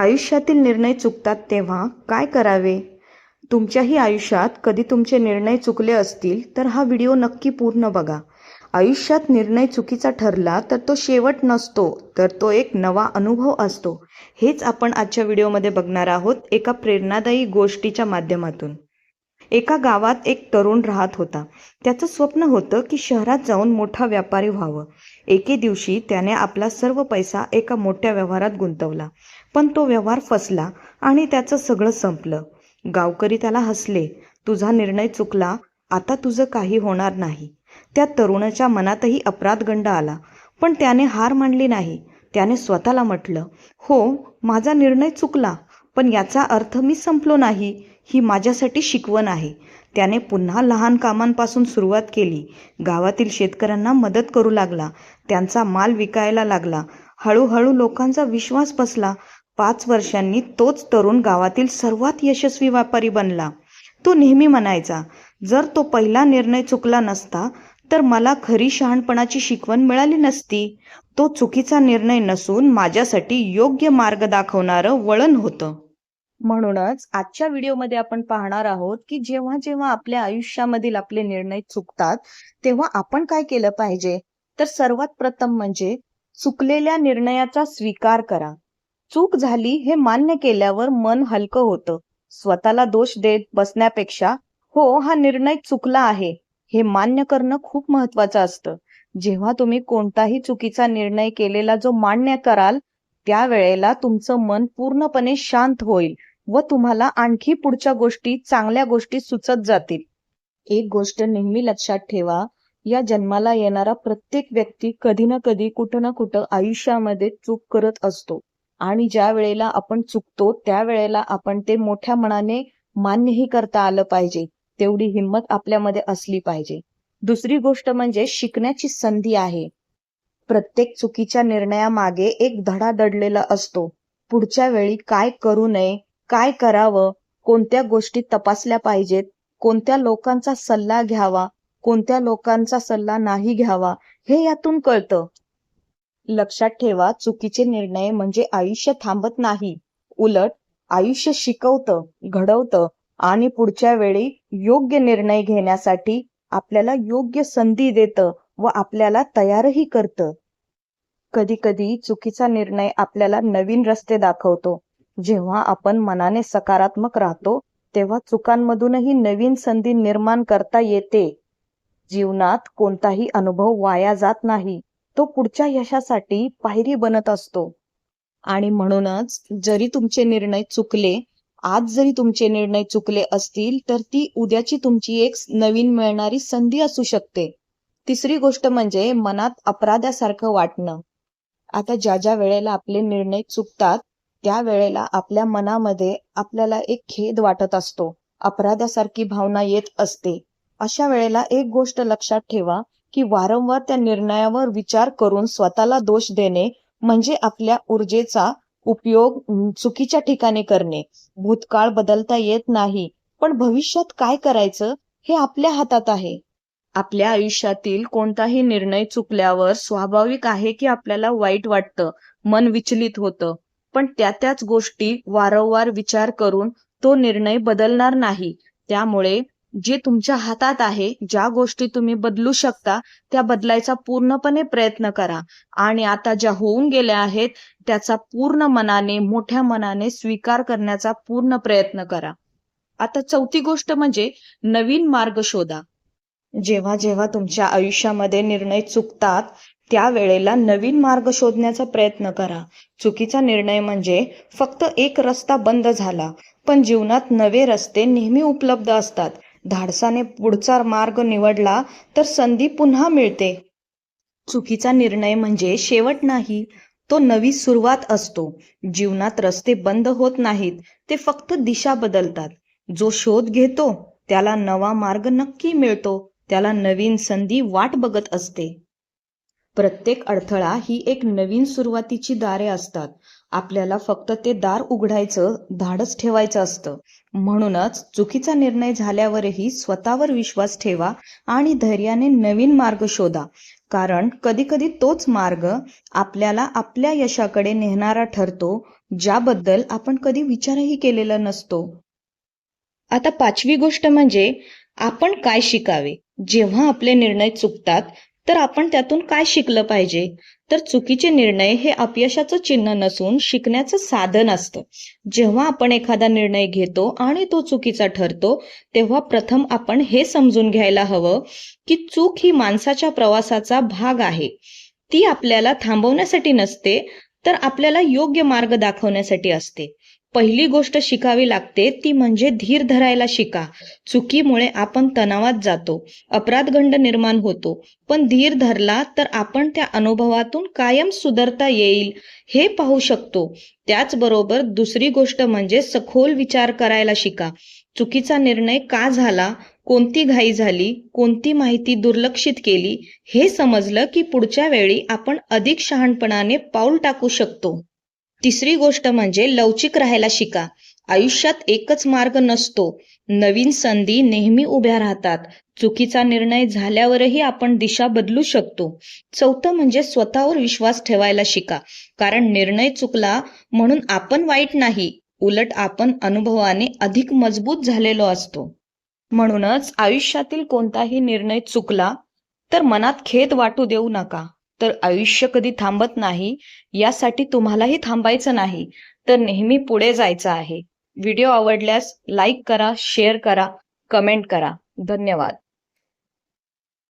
आयुष्यातील निर्णय चुकतात तेव्हा काय करावे? तुमच्याही आयुष्यात कधी तुमचे निर्णय चुकले असतील तर हा व्हिडिओ नक्की पूर्ण बघा. आयुष्यात निर्णय चुकीचा ठरला तर तो शेवट नसतो तर तो एक नवा अनुभव असतो. हेच आपण आजच्या व्हिडिओमध्ये बघणार आहोत एका प्रेरणादायी गोष्टीच्या माध्यमातून. एका गावात एक तरुण राहत होता. त्याचं स्वप्न होतं की शहरात जाऊन मोठा व्यापारी व्हावं. एके दिवशी त्याने आपला सर्व पैसा एका मोठ्या व्यवहारात गुंतवला. पण तो व्यवहार फसला आणि त्याचं सगळं संपलं. गावकरी त्याला हसले तुझा निर्णय चुकला आता तुझं काही होणार नाही. त्या तरुणाच्या मनातही अपराधगंड आला पण त्याने हार मानली नाही. त्याने स्वतःला म्हटलं हो माझा निर्णय चुकला पण याचा अर्थ मी संपलो नाही ही माझ्यासाठी शिकवण आहे. त्याने पुन्हा लहान कामांपासून सुरुवात केली. गावातील शेतकऱ्यांना मदत करू लागला त्यांचा माल विकायला लागला. हळूहळू लोकांचा विश्वास बसला पाच वर्षांनी तोच तरुण गावातील सर्वात यशस्वी व्यापारी बनला. तो नेहमी म्हणायचा जर तो पहिला निर्णय चुकला नसता तर मला खरी शहाणपणाची शिकवण मिळाली नसती. तो चुकीचा निर्णय नसून माझ्यासाठी योग्य मार्ग दाखवणारं वळण होतं. म्हणूनच आजच्या व्हिडिओमध्ये आपण पाहणार आहोत की जेव्हा जेव्हा आपल्या आयुष्यामधील आपले निर्णय चुकतात तेव्हा आपण काय केलं पाहिजे? तर सर्वात प्रथम म्हणजे चुकलेल्या निर्णयाचा स्वीकार करा. चूक झाली हे मान्य केल्यावर मन हलकं होतं. स्वतःला दोष देत बसण्यापेक्षा हो हा निर्णय चुकला आहे. हे मान्य करणं खूप महत्वाचं असतं. जेव्हा तुम्ही कोणताही चुकीचा निर्णय केलेला जो मान्य कराल त्यावेळेला तुमचं मन पूर्णपणे शांत होईल व तुम्हाला आणखी पुढच्या गोष्टी चांगल्या गोष्टी सुचत जातील. एक गोष्ट नेहमी लक्षात ठेवा या जन्माला येणारा प्रत्येक व्यक्ती कधी ना कधी कुठं ना कुठं आयुष्यामध्ये चूक करत असतो. आणि ज्या वेळेला आपण चुकतो त्यावेळेला आपण ते मोठ्या मनाने मान्यही करता आलं पाहिजे. तेवढी हिंमत आपल्यामध्ये असली पाहिजे. दुसरी गोष्ट म्हणजे शिकण्याची संधी आहे. प्रत्येक चुकीच्या निर्णयामागे एक धडा दडलेला असतो. पुढच्या वेळी काय करू नये काय करावं कोणत्या गोष्टी तपासल्या पाहिजेत कोणत्या लोकांचा सल्ला घ्यावा कोणत्या लोकांचा सल्ला नाही घ्यावा हे यातून कळतं. लक्षात ठेवा चुकीचे निर्णय म्हणजे आयुष्य थांबत नाही. उलट आयुष्य शिकवतं घडवतं आणि पुढच्या वेळी योग्य निर्णय घेण्यासाठी आपल्याला योग्य संधी देतं व आपल्याला तयारही करतं. कधी कधी चुकीचा निर्णय आपल्याला नवीन रस्ते दाखवतो. जेव्हा आपण मनाने सकारात्मक राहतो तेव्हा चुकांमधूनही नवीन संधी निर्माण करता येते. जीवनात कोणताही अनुभव वाया जात नाही. तो पुढच्या यशासाठी पायरी बनत असतो. आणि म्हणूनच जरी तुमचे निर्णय चुकले आज जरी तुमचे निर्णय चुकले असतील तर ती उद्याची तुमची एक नवीन मिळणारी संधी असू शकते. तिसरी गोष्ट म्हणजे मनात अपराध्यासारखं वाटणं. आता ज्या ज्या वेळेला आपले निर्णय चुकतात त्या वेळेला आपल्या मनामध्ये आपल्याला एक खेद वाटत असतो. अपराध्यासारखी भावना येत असते. अशा वेळेला एक गोष्ट लक्षात ठेवा की वारंवार त्या निर्णयावर विचार करून स्वतःला दोष देणे म्हणजे आपल्या ऊर्जेचा उपयोग चुकीच्या ठिकाणी करणे. भूतकाळ बदलता येत नाही पण भविष्यात काय करायचं हे आपल्या हातात आहे. आपल्या आयुष्यातील कोणताही निर्णय चुकल्यावर स्वाभाविक आहे की आपल्याला वाईट वाटतं मन विचलित होतं पण त्या त्याच गोष्टी वारंवार विचार करून तो निर्णय बदलणार नाही. त्यामुळे जे तुमच्या हातात आहे ज्या गोष्टी तुम्ही बदलू शकता त्या बदलायचा पूर्णपणे प्रयत्न करा. आणि आता ज्या होऊन गेल्या आहेत त्याचा पूर्ण मनाने मोठ्या मनाने स्वीकार करण्याचा पूर्ण प्रयत्न करा. आता चौथी गोष्ट म्हणजे नवीन मार्ग शोधा. जेव्हा जेव्हा तुमच्या आयुष्यामध्ये निर्णय चुकतात त्यावेळेला नवीन मार्ग शोधण्याचा प्रयत्न करा. चुकीचा निर्णय म्हणजे फक्त एक रस्ता बंद झाला पण जीवनात नवे रस्ते नेहमी उपलब्ध असतात. धाडसाने पुढचा मार्ग निवडला तर संधी पुन्हा मिळते. चुकीचा निर्णय म्हणजे शेवट नाही तो नवी सुरुवात असतो. जीवनात रस्ते बंद होत नाहीत ते फक्त दिशा बदलतात. जो शोध घेतो त्याला नवा मार्ग नक्की मिळतो त्याला नवीन संधी वाट बघत असते. प्रत्येक अडथळा ही एक नवीन सुरुवातीची दारे असतात. आपल्याला फक्त ते दार उघडायचं धाडस ठेवायचं असतं. म्हणूनच चुकीचा निर्णय झाल्यावरही स्वतःवर विश्वास ठेवा आणि धैर्याने नवीन मार्ग शोधा. कारण कधीकधी तोच मार्ग आपल्याला आपल्या यशाकडे नेणारा ठरतो ज्याबद्दल आपण कधी विचारही केलेला नसतो. आता पाचवी गोष्ट म्हणजे आपण काय शिकावे? जेव्हा आपले निर्णय चुकतात तर आपण त्यातून काय शिकलं पाहिजे? तर चुकीचे निर्णय हे अपयशाचं चिन्ह नसून शिकण्याचं साधन असतं. जेव्हा आपण एखादा निर्णय घेतो आणि तो चुकीचा ठरतो तेव्हा प्रथम आपण हे समजून घ्यायला हवं की चूक ही माणसाच्या प्रवासाचा भाग आहे. ती आपल्याला थांबवण्यासाठी नसते तर आपल्याला योग्य मार्ग दाखवण्यासाठी असते. पहिली गोष्ट शिकावी लागते ती म्हणजे धीर धरायला शिका. चुकीमुळे आपण तणावात जातो अपराधगंड निर्माण होतो. पण धीर धरला तर आपण त्या अनुभवातून कायम सुधारता येईल हे पाहू शकतो. त्याचबरोबर दुसरी गोष्ट म्हणजे सखोल विचार करायला शिका. चुकीचा निर्णय का झाला कोणती घाई झाली कोणती माहिती दुर्लक्षित केली हे समजलं की पुढच्या वेळी आपण अधिक शहाणपणाने पाऊल टाकू शकतो. तिसरी गोष्ट म्हणजे लवचिक राहायला शिका. आयुष्यात एकच मार्ग नसतो. नवीन संधी नेहमी उभ्या राहतात. चुकीचा निर्णय झाल्यावरही आपण दिशा बदलू शकतो. चौथं म्हणजे स्वतःवर विश्वास ठेवायला शिका. कारण निर्णय चुकला म्हणून आपण वाईट नाही. उलट आपण अनुभवाने अधिक मजबूत झालेलो असतो. म्हणूनच आयुष्यातील कोणताही निर्णय चुकला तर मनात खेद वाटू देऊ नका. तर आयुष्य कधी थांबत नाही यासाठी तुम्हालाही थांबायचं नाही. तर नेहमी पुढे जायचं आहे. व्हिडिओ आवडल्यास लाईक करा शेअर करा कमेंट करा. धन्यवाद.